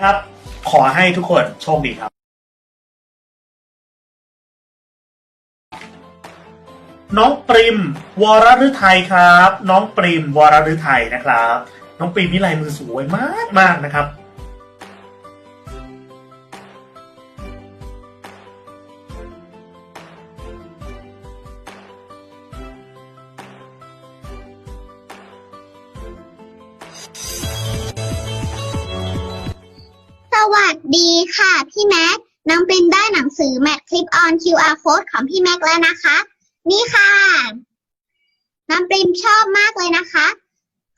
ครับ ขอให้ทุกคนโชคดีครับ น้องปริมวรฤทัยครับ น้องปริมวรฤทัยนะครับ น้องปริมนี่ลายมือสวยมากมากนะครับ วัสดีค่ะ พี่แม็กน้องปริมได้หนังสือ Mad Clip on QR Code ของพี่แม็กแล้วนะคะ นี่ค่ะน้องปริมชอบมากเลยนะคะ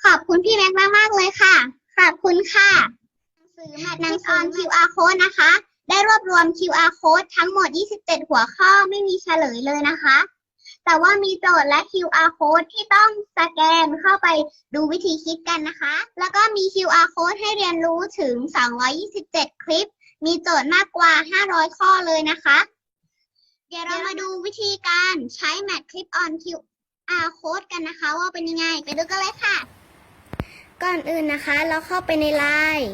ขอบคุณพี่แม็กมากๆเลยค่ะ ขอบคุณค่ะ หนังสือ Mad Clip on QR Code นะคะ ได้รวบรวม QR Code ทั้งหมด 27 หัวข้อไม่มีเฉลยเลยนะคะ แต่ว่ามีโจทย์และ QR Code ที่ต้องสแกนเข้าไปดูวิธีคิดกันนะคะ แล้วก็มี QR Code ให้เรียนรู้ถึง 227 คลิป มีโจทย์มากกว่า 500 ข้อเลยนะคะ เดี๋ยวเรามาดูวิธีการใช้ Mat Clip on QR Code กันนะคะ ว่าเป็นยังไง ไปดูกันเลยค่ะ ก่อนอื่นนะคะ เราเข้าไปในไลน์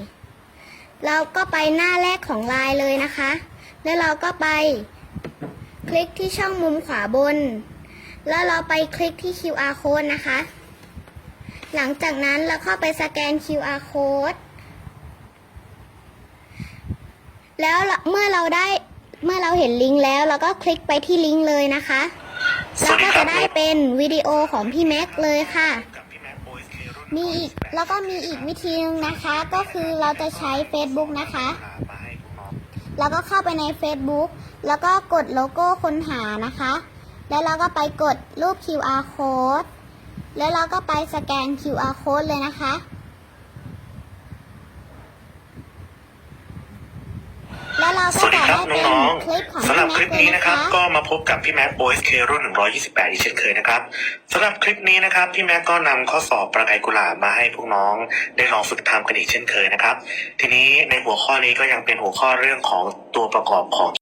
เราก็ไปหน้าแรกของไลน์เลยนะคะ แล้วเราก็ไป คลิกที่ช่องมุมขวาบน แล้วเราไปคลิกที่ QR code นะคะ หลังจากนั้นเราเข้าไปสแกน QR code แล้วเมื่อเราได้เมื่อเราเห็นลิงก์แล้ว เราก็คลิกไปที่ลิงก์เลยนะคะแล้วก็จะได้เป็นวิดีโอของพี่แม็กเลยค่ะ มีอีกแล้วก็มีอีกวิธีนึงนะคะ ก็คือเราจะใช้ Facebook นะคะ แล้วก็เข้าไปใน Facebook แล้วก็กดโลโก้ค้นหานะคะ แล้วเราก็ไปกดรูป QR code แล้วเราก็ไปสแกน QR code เลยนะคะ แล้วเราสก็วัสดีจะครับได้เป็นน้องคลิปของๆสำหรับคลิปพี่นี้แม็กซ์เลยนะนะครัคะ บ ก็มาพบกับพี่แม็ก OSK รุ่น 128 อีกเช่นเคยนะครับสำหรับคลิปนี้นะครับพี่แม็กก็นำข้อสอบประกายกุหลาบมาให้พวกน้องได้ลองฝึกทำกันอีกเช่นเคยนะครับ ทีนี้ในหัวข้อนี้ก็ยังเป็นหัวข้อเรื่องของตัวประกอบของ